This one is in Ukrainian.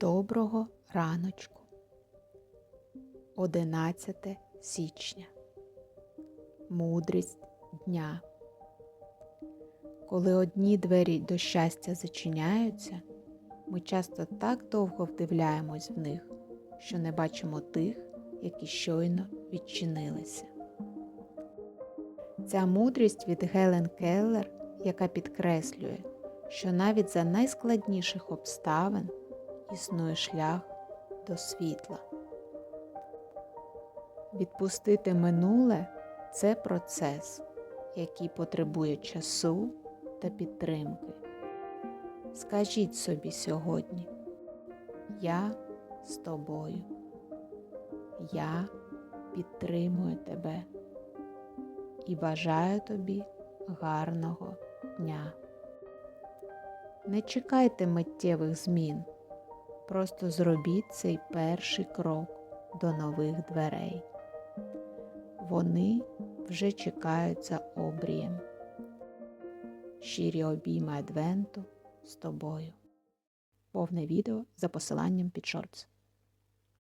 Доброго раночку. 11 січня. Мудрість дня. Коли одні двері до щастя зачиняються, ми часто так довго вдивляємось в них, що не бачимо тих, які щойно відчинилися. Ця мудрість від Гелен Келлер, яка підкреслює, що навіть за найскладніших обставин існує шлях до світла. Відпустити минуле це процес, який потребує часу та підтримки. Скажіть собі сьогодні, я з тобою, я підтримую тебе і бажаю тобі гарного дня. Не чекайте миттєвих змін. Просто зробіть цей перший крок до нових дверей. Вони вже чекають за обрієм. Щирі обійми Адвенту з тобою. Повне відео за посиланням під шортс.